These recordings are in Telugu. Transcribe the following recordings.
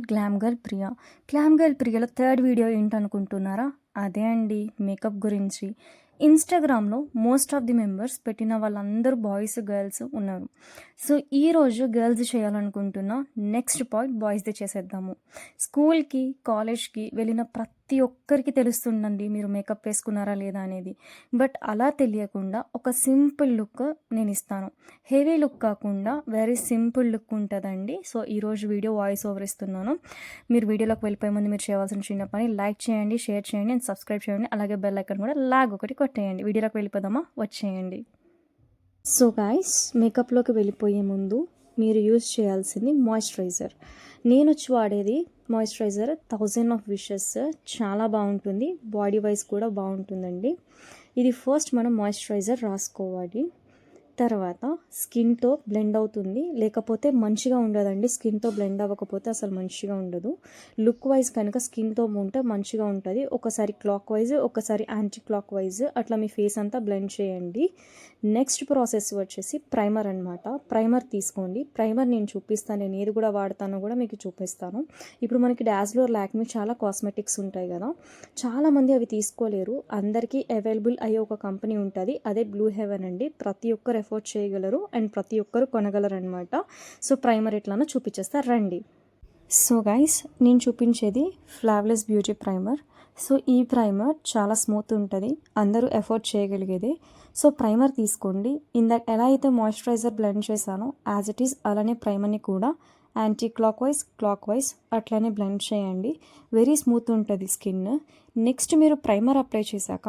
Channel glam girl Priya. Glam girl ప్రియలో third video ఏంటనుకుంటున్నారా? అదే అండి మేకప్ గురించి. ఇన్స్టాగ్రామ్లో మోస్ట్ ఆఫ్ ది మెంబర్స్ పెట్టిన వాళ్ళందరూ బాయ్స్ గర్ల్స్ ఉన్నారు. సో ఈరోజు గర్ల్స్ చేయాలనుకుంటున్న నెక్స్ట్ పాయింట్ బాయ్స్ది చేసేద్దాము. స్కూల్కి కాలేజ్కి వెళ్ళిన ప్రతి ప్రతి ఒక్కరికి తెలుస్తుందండి మీరు మేకప్ వేసుకున్నారా లేదా అనేది. బట్ అలా తెలియకుండా ఒక సింపుల్ లుక్ నేను ఇస్తాను. హెవీ లుక్ కాకుండా వెరీ సింపుల్ లుక్ ఉంటుందండి. సో ఈరోజు వీడియో వాయిస్ ఓవర్ ఇస్తున్నాను. మీరు వీడియోలోకి వెళ్ళిపోయే ముందు మీరు చేయవలసిన చిన్న పని లైక్ చేయండి షేర్ చేయండి అండ్ సబ్స్క్రైబ్ చేయండి. అలాగే బెల్ ఐకన్ కూడా లాగ్ ఒకటి కొట్టేయండి. వీడియోలోకి వెళ్ళిపోదామా? వచ్చేయండి. సో గాయస్ మేకప్లోకి వెళ్ళిపోయే ముందు మీరు యూజ్ చేయాల్సింది మాయిశ్చరైజర్ నేను వచ్చి వాడేది మాయిశ్చరైజర్ థౌజండ్ ఆఫ్ విషెస్ చాలా బాగుంటుంది. బాడీ వైజ్ కూడా బాగుంటుందండి. ఇది ఫస్ట్ మనం మాయిశ్చరైజర్ రాసుకోవాలి. తర్వాత స్కిన్తో బ్లెండ్ అవుతుంది. లేకపోతే మంచిగా ఉండదండి. స్కిన్తో బ్లెండ్ అవ్వకపోతే అసలు మంచిగా ఉండదు. లుక్ వైజ్ కనుక స్కిన్తో ఉంటే మంచిగా ఉంటుంది. ఒకసారి క్లాక్ వైజ్ ఒకసారి యాంటీ క్లాక్ వైజ్ అట్లా మీ ఫేస్ అంతా బ్లెండ్ చేయండి. నెక్స్ట్ ప్రాసెస్ వచ్చేసి ప్రైమర్ అనమాట ప్రైమర్ తీసుకోండి. ప్రైమర్ నేను చూపిస్తాను. నేను ఏది కూడా వాడతానో కూడా మీకు చూపిస్తాను. ఇప్పుడు మనకి డాజ్లోర్ లాక్మీ చాలా కాస్మెటిక్స్ ఉంటాయి కదా. చాలామంది అవి తీసుకోలేరు. అందరికీ అవైలబుల్ అయ్యే ఒక కంపెనీ ఉంటుంది. అదే బ్లూ హెవెన్ అండి. ప్రతి ఒక్కరు అఫోర్డ్ చేయగలరు అండ్ ప్రతి ఒక్కరు కొనగలరు అనమాట సో ప్రైమర్ ఎట్లానో చూపించేస్తా రండి. సో గైస్ నేను చూపించేది ఫ్లావ్లెస్ బ్యూటీ ప్రైమర్ సో ఈ ప్రైమర్ చాలా స్మూత్ ఉంటుంది అందరూ ఎఫోర్డ్ చేయగలిగేది. సో ప్రైమర్ తీసుకోండి. ఇందాక ఎలా అయితే మాయిశ్చరైజర్ బ్లెండ్ చేశానో యాజ్ ఇట్ ఈస్ అలానే ప్రైమర్ని కూడా anticlockwise clockwise అట్లనే బ్లెండ్ చేయండి. వెరీ స్మూత్ ఉంటుంది స్కిన్ నెక్స్ట్ మీరు ప్రైమర్ అప్లై చేశాక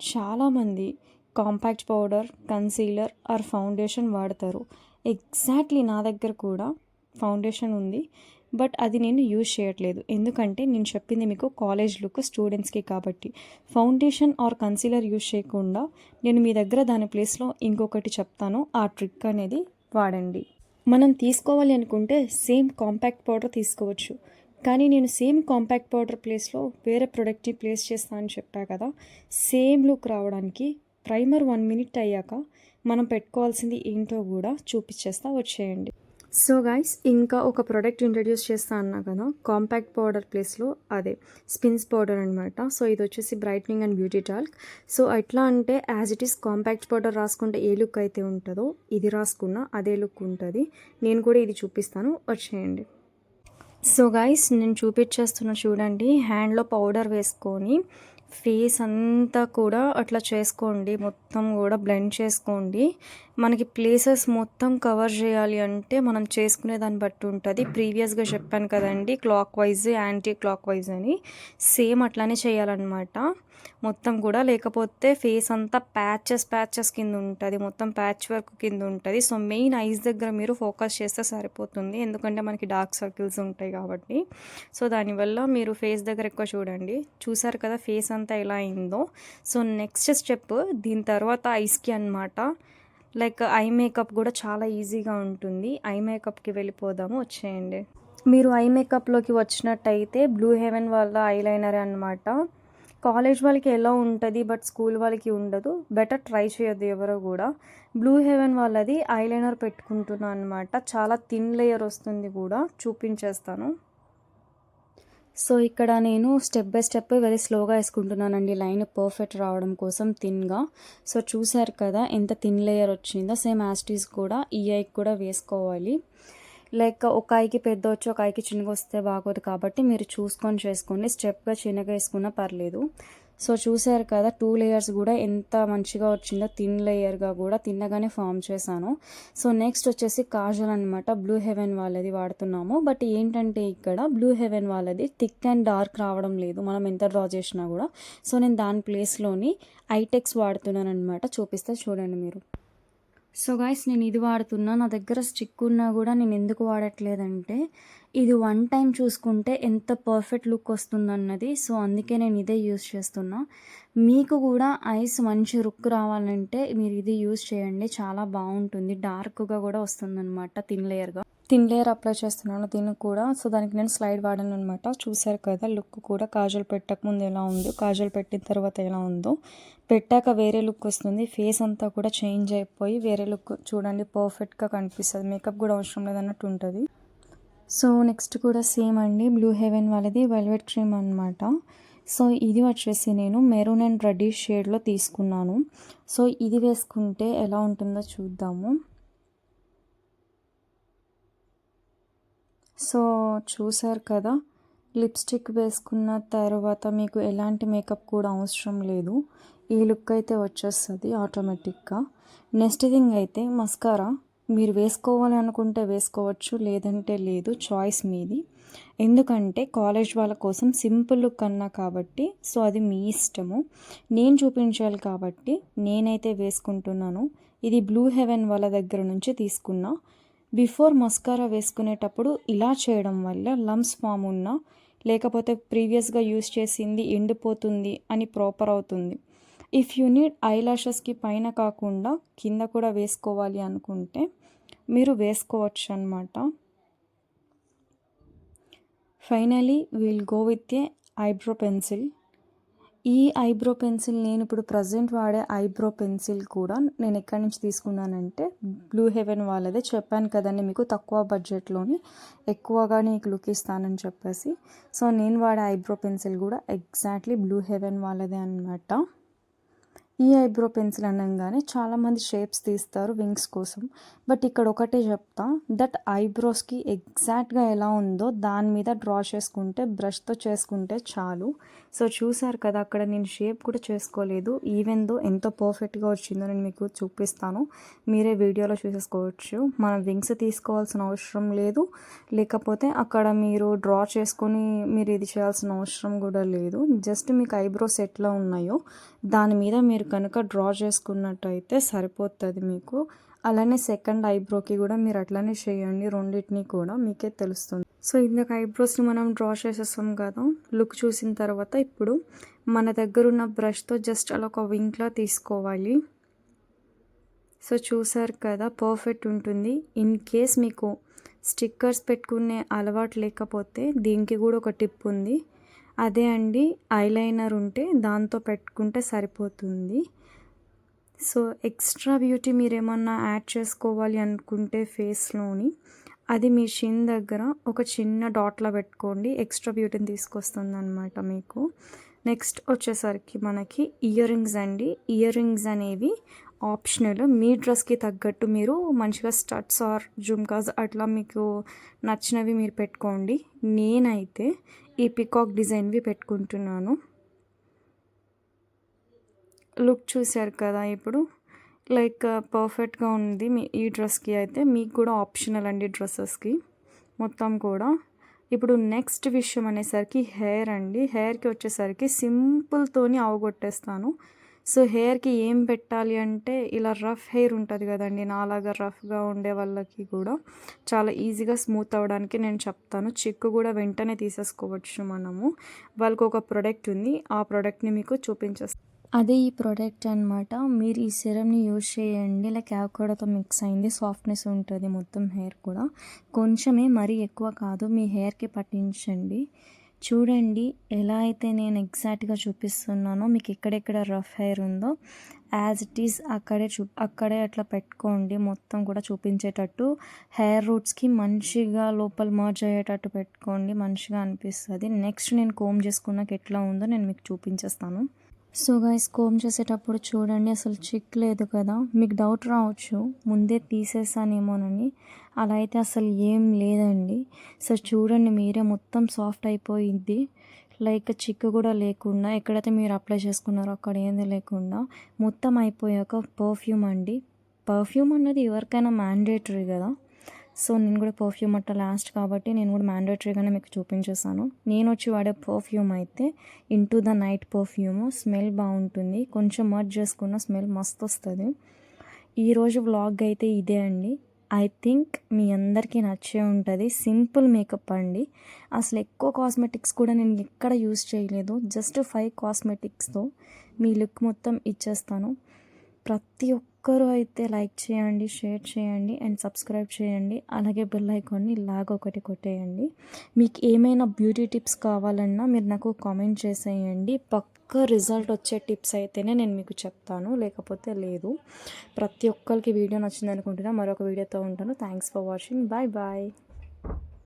చాలామంది compact powder concealer or foundation వాడతారు. ఎగ్జాక్ట్లీ నా దగ్గర కూడా ఫౌండేషన్ ఉంది బట్ అది నేను యూజ్ చేయట్లేదు. ఎందుకంటే నేను చెప్పింది మీకు కాలేజ్ లుక్ స్టూడెంట్స్కి కాబట్టి. ఫౌండేషన్ ఆర్ కన్సీలర్ యూజ్ చేయకుండా నేను మీ దగ్గర దాని ప్లేస్లో ఇంకొకటి చెప్తాను. ఆ ట్రిక్ అనేది వాడండి. మనం తీసుకోవాలి అనుకుంటే సేమ్ కాంపాక్ట్ పౌడర్ తీసుకోవచ్చు. కానీ నేను సేమ్ కాంపాక్ట్ పౌడర్ ప్లేస్లో వేరే ప్రొడక్ట్ని ప్లేస్ చేస్తా అని చెప్పా కదా సేమ్ లుక్ రావడానికి ప్రైమర్ వన్ మినిట్ అయ్యాక మనం పెట్టుకోవాల్సింది ఏంటో కూడా చూపించేస్తా వచ్చేయండి. సో గైస్ ఇంకా ఒక ప్రోడక్ట్ ఇంట్రడ్యూస్ చేస్తా అన్నా కదా కాంపాక్ట్ పౌడర్ ప్లేస్లో అదే స్పిన్స్ పౌడర్ అనమాట సో ఇది వచ్చేసి brightening and beauty talc so ఎట్లా అంటే as it is compact powder రాసుకుంటే ఏ లుక్ అయితే ఉంటుందో ఇది రాసుకున్నా అదే లుక్ ఉంటుంది. నేను కూడా ఇది చూపిస్తాను వచ్చేయండి. సో గైస్ నేను చూపించేస్తున్నా చూడండి హ్యాండ్లో పౌడర్ వేసుకొని ఫేస్ అంతా కూడా అట్లా చేసుకోండి. మొత్తం కూడా బ్లెండ్ చేసుకోండి. మనకి ప్లేసెస్ మొత్తం కవర్ చేయాలి అంటే మనం చేసుకునే దాన్ని బట్టి ఉంటుంది. ప్రీవియస్గా చెప్పాను కదండి clockwise anticlockwise అని. సేమ్ అట్లానే చేయాలన్నమాట. మొత్తం కూడా లేకపోతే ఫేస్ అంతా ప్యాచెస్ ప్యాచెస్ కింద ఉంటుంది. మొత్తం ప్యాచ్ వర్క్ కింద ఉంటుంది. సో మెయిన్ ఐస్ దగ్గర మీరు ఫోకస్ చేస్తే సరిపోతుంది. ఎందుకంటే మనకి డార్క్ సర్కిల్స్ ఉంటాయి కాబట్టి. సో దానివల్ల మీరు ఫేస్ దగ్గర ఎక్కువ చూడండి. చూసారు కదా ఫేస్ అంతా ఎలా అయిందో. సో నెక్స్ట్ స్టెప్ దీని తర్వాత ఐస్కి అనమాట లైక్ ఐ మేకప్ కూడా చాలా ఈజీగా ఉంటుంది. ఐ మేకప్కి వెళ్ళిపోదాము వచ్చేయండి. మీరు ఐ మేకప్లోకి వచ్చినట్టయితే బ్లూ హెవెన్ వాళ్ళ ఐలైనర్ అనమాట కాలేజ్ వాళ్ళకి ఎలా ఉంటుంది బట్ స్కూల్ వాళ్ళకి ఉండదు. బెటర్ ట్రై చేయొద్దు ఎవరో కూడా. బ్లూ హెవెన్ వాళ్ళది ఐలైనర్ పెట్టుకుంటున్నాను అనమాట చాలా థిన్ లేయర్ వస్తుంది కూడా. చూపించేస్తాను. సో ఇక్కడ నేను స్టెప్ బై స్టెప్ వెరీ స్లోగా వేసుకుంటున్నానండి. లైన్ పర్ఫెక్ట్ రావడం కోసం థిన్గా సో చూసారు కదా ఎంత థిన్ లేయర్ వచ్చిందో సేమ్ యాస్టీస్ కూడా ఈ ఐకి కూడా వేసుకోవాలి. లైక్ ఒక ఐకి పెద్ద వచ్చి ఒక ఐకి చిన్నగా వస్తే బాగోదు కాబట్టి మీరు చూసుకొని చేసుకోండి. స్టెప్గా చిన్నగా వేసుకున్నా పర్లేదు. సో చూసారు కదా టూ లేయర్స్ కూడా ఎంత మంచిగా వచ్చిందో థిన్ లేయర్గా కూడా తిన్నగానే ఫామ్ చేశాను. సో నెక్స్ట్ వచ్చేసి కాజల్ అనమాట బ్లూ హెవెన్ వాళ్ళది వాడుతున్నాము. బట్ ఏంటంటే ఇక్కడ బ్లూ హెవెన్ వాళ్ళది థిక్ అండ్ డార్క్ రావడం లేదు. మనం ఎంత డ్రా చేసినా కూడా. సో నేను దాని ప్లేస్లోని ఐటెక్స్ వాడుతున్నాను అనమాట చూపిస్తే చూడండి మీరు. సో గాయస్ నేను ఇది వాడుతున్నా. నా దగ్గర స్టిక్ ఉన్నా కూడా నేను ఎందుకు వాడట్లేదంటే ఇది వన్ టైం చూసుకుంటే ఎంత పర్ఫెక్ట్ లుక్ వస్తుందన్నది. సో అందుకే నేను ఇదే యూస్ చేస్తున్నా. మీకు కూడా ఐస్ మంచి లుక్ రావాలంటే మీరు ఇది యూస్ చేయండి. చాలా బాగుంటుంది. డార్క్గా కూడా వస్తుందన్నమాట థిన్ లేయర్గా థిన్ లేయర్ అప్లై చేస్తున్నాను దీనికి కూడా. సో దానికి నేను స్లైడ్ వాడాను అనమాట చూసారు కదా లుక్ కూడా కాజల్ పెట్టక ముందు ఎలా ఉందో కాజల్ పెట్టిన తర్వాత ఎలా ఉందో. పెట్టాక వేరే లుక్ వస్తుంది. ఫేస్ అంతా కూడా చేంజ్ అయిపోయి వేరే లుక్ చూడండి పర్ఫెక్ట్గా కనిపిస్తుంది. మేకప్ కూడా అవసరం లేదన్నట్టు ఉంటుంది. సో నెక్స్ట్ కూడా సేమ్ అండి. బ్లూ హెవెన్ వాళ్ళది వెల్వెట్ క్రీమ్ అనమాట సో ఇది వచ్చేసి నేను మెరూన్ అండ్ రెడ్డిష్ షేడ్లో తీసుకున్నాను. సో ఇది వేసుకుంటే ఎలా ఉంటుందో చూద్దాము. సో చూసారు కదా? లిప్స్టిక్ వేసుకున్న తర్వాత మీకు ఎలాంటి మేకప్ కూడా అవసరం లేదు. ఈ లుక్ అయితే వచ్చేస్తుంది ఆటోమేటిక్గా. నెక్స్ట్ థింగ్ అయితే మస్కారా. మీరు వేసుకోవాలి అనుకుంటే వేసుకోవచ్చు లేదంటే లేదు చాయిస్ మీది. ఎందుకంటే కాలేజ్ వాళ్ళ కోసం సింపుల్ లుక్ అన్నా కాబట్టి సో అది మీ ఇష్టము. నేను చూపించాలి కాబట్టి నేనైతే వేసుకుంటున్నాను. ఇది బ్లూ హెవెన్ వాళ్ళ దగ్గర నుంచి తీసుకున్నా. బిఫోర్ మస్కారా వేసుకునేటప్పుడు ఇలా చేయడం వల్ల లమ్స్ ఫామ్ ఉన్న లేకపోతే ప్రీవియస్గా యూస్ చేసింది ఎండిపోతుంది అని ప్రాపర్ అవుతుంది. ఇఫ్ యూ నీడ్ ఐ లాషెస్కి పైన కాకుండా కింద కూడా వేసుకోవాలి అనుకుంటే మీరు వేసుకోవచ్చు అనమాట finally will go with a eyebrow pencil ఈ ఐబ్రో పెన్సిల్ నేను ఇప్పుడు ప్రజెంట్ వాడే ఐబ్రో పెన్సిల్ కూడా నేను ఎక్కడి నుంచి తీసుకున్నానంటే బ్లూ హెవెన్ వాళ్ళదే. చెప్పాను కదండి మీకు తక్కువ బడ్జెట్లోని ఎక్కువగా నీకు లుక్ ఇస్తానని చెప్పేసి. సో నేను వాడే ఐబ్రో పెన్సిల్ కూడా ఎగ్జాక్ట్లీ బ్లూ హెవెన్ వాళ్ళదే అనమాట ఈ ఐబ్రో పెన్సిల్ అనగానే చాలామంది షేప్స్ తీస్తారు వింగ్స్ కోసం. బట్ ఇక్కడ ఒకటే చెప్తా దట్ ఐబ్రోస్కి ఎగ్జాక్ట్గా ఎలా ఉందో దాని మీద డ్రా చేసుకుంటే బ్రష్తో చేసుకుంటే చాలు. సో చూసారు కదా అక్కడ నేను షేప్ కూడా చేసుకోలేదు. ఈవెన్ దో ఎంత పర్ఫెక్ట్గా వచ్చిందో నేను మీకు చూపిస్తాను. మీరే వీడియోలో చూసేసుకోవచ్చు. మనం వింగ్స్ తీసుకోవాల్సిన అవసరం లేదు. లేకపోతే అక్కడ మీరు డ్రా చేసుకొని మీరు ఇది చేయాల్సిన అవసరం కూడా లేదు. జస్ట్ మీకు ఐబ్రోస్ ఎట్లా ఉన్నాయో దాని మీద మీరు కనుక డ్రా చేసుకున్నట్టయితే సరిపోతుంది మీకు. అలానే సెకండ్ ఐబ్రోకి కూడా మీరు అట్లనే చేయండి. రెండింటిని కూడా మీకే తెలుస్తుంది. సో ఇందాక ఐబ్రోస్ని మనం డ్రా చేసేస్తాం కదా. లుక్ చూసిన తర్వాత ఇప్పుడు మన దగ్గర ఉన్న బ్రష్తో జస్ట్ అలా ఒక వింక్లా తీసుకోవాలి. సో చూసారు కదా పర్ఫెక్ట్ ఉంటుంది. ఇన్ కేస్ మీకు స్టిక్కర్స్ పెట్టుకునే అలవాటు లేకపోతే దీనికి కూడా ఒక టిప్ ఉంది. అదే అండి ఐలైనర్ ఉంటే దాంతో పెట్టుకుంటే సరిపోతుంది. సో ఎక్స్ట్రా బ్యూటీ మీరు ఏమన్నా యాడ్ చేసుకోవాలి అనుకుంటే ఫేస్లోని అది మీ చిన్ దగ్గర ఒక చిన్న డాట్లో పెట్టుకోండి ఎక్స్ట్రా బ్యూటీని తీసుకొస్తుంది అనమాట మీకు. నెక్స్ట్ వచ్చేసరికి మనకి ఇయర్ రింగ్స్ అండి. ఇయర్ రింగ్స్ అనేవి ఆప్షనల్ మీ డ్రెస్కి తగ్గట్టు మీరు మంచిగా స్టడ్స్ ఆర్ జుమ్కాస్ అట్లా మీకు నచ్చినవి మీరు పెట్టుకోండి. నేనైతే ఈ పికాక్ డిజైన్వి పెట్టుకుంటున్నాను. లుక్ చూశారు కదా ఇప్పుడు. లైక్ పర్ఫెక్ట్గా uh, ఉంది మీ ఈ డ్రెస్కి అయితే. మీకు కూడా ఆప్షనల్ అండి డ్రెస్సెస్కి మొత్తం కూడా. ఇప్పుడు నెక్స్ట్ విషయం అనేసరికి హెయిర్ అండి. హెయిర్కి వచ్చేసరికి సింపుల్తోని అవగొట్టేస్తాను సో హెయిర్కి ఏం పెట్టాలి అంటే ఇలా రఫ్ హెయిర్ ఉంటుంది కదండి నాలాగా రఫ్గా ఉండే వాళ్ళకి కూడా చాలా ఈజీగా స్మూత్ అవ్వడానికి నేను చెప్తాను. చిక్కు కూడా వెంటనే తీసేసుకోవచ్చు మనము. వాళ్ళకి ఒక ప్రోడక్ట్ ఉంది ఆ ప్రోడక్ట్ని మీకు చూపించేస్తాను అదే ఈ ప్రోడక్ట్ అనమాట మీరు ఈ సిరమ్ని యూజ్ చేయండి లైక్ యావకాడోతో మిక్స్ అయింది సాఫ్ట్నెస్ ఉంటుంది మొత్తం హెయిర్ కూడా. కొంచెమే మరీ ఎక్కువ కాదు మీ హెయిర్కి పట్టించండి. చూడండి ఎలా అయితే నేను ఎగ్జాక్ట్గా చూపిస్తున్నానో మీకు ఎక్కడెక్కడ రఫ్ హెయిర్ ఉందో యాజ్ ఇట్ ఈస్ అక్కడే చూ అక్కడే అట్లా పెట్టుకోండి. మొత్తం కూడా చూపించేటట్టు హెయిర్ రూట్స్కి మంచిగా లోపల మర్జ్ అయ్యేటట్టు పెట్టుకోండి. మంచిగా అనిపిస్తుంది. నెక్స్ట్ నేను కోమ్ చేసుకున్నాక ఎట్లా ఉందో నేను మీకు చూపించేస్తాను. సో గైస్ కోమ్ చేసేటప్పుడు చూడండి అసలు చిక్ లేదు కదా. మీకు డౌట్ రావచ్చు ముందే తీసేసానేమోనని. అలా అయితే అసలు ఏం లేదండి. సో చూడండి మీరే మొత్తం సాఫ్ట్ అయిపోయింది లైక్ చిక్కు కూడా లేకుండా ఎక్కడైతే మీరు అప్లై చేసుకున్నారో అక్కడ ఏంది లేకుండా మొత్తం అయిపోయాక పర్ఫ్యూమ్ అండి. పర్ఫ్యూమ్ అన్నది ఎవరికైనా మ్యాండేటరీ కదా. సో నేను కూడా పర్ఫ్యూమ్ అట్ట లాస్ట్ కాబట్టి నేను కూడా మ్యాండేటరీగానే మీకు చూపించేస్తాను నేను వచ్చి వాడే పర్ఫ్యూమ్ అయితే into the night perfume smell బాగుంటుంది. కొంచెం మర్జ్ చేసుకున్న స్మెల్ మస్తు వస్తుంది ఈరోజు వ్లాగ్ అయితే ఇదే అండి. ఐ థింక్ మీ అందరికీ నచ్చే ఉంటుంది. సింపుల్ మేకప్ అండి. అసలు ఎక్కువ కాస్మెటిక్స్ కూడా నేను ఎక్కడ యూజ్ చేయలేదు. జస్ట్ ఫైవ్ కాస్మెటిక్స్తో మీ లుక్ మొత్తం ఇచ్చేస్తాను. ప్రతి ఒక్క ఒక్కరూ అయితే లైక్ చేయండి షేర్ చేయండి అండ్ సబ్స్క్రైబ్ చేయండి. అలాగే బెల్ ఐకాన్ని లాగ్ ఒకటి కొట్టేయండి. మీకు ఏమైనా బ్యూటీ టిప్స్ కావాలన్నా మీరు నాకు కామెంట్ చేసేయండి. పక్క రిజల్ట్ వచ్చే టిప్స్ అయితేనే నేను మీకు చెప్తాను లేకపోతే లేదు. ప్రతి ఒక్కరికి వీడియో నచ్చింది అనుకుంటున్నా మరొక వీడియోతో ఉంటాను. Thanks for watching bye bye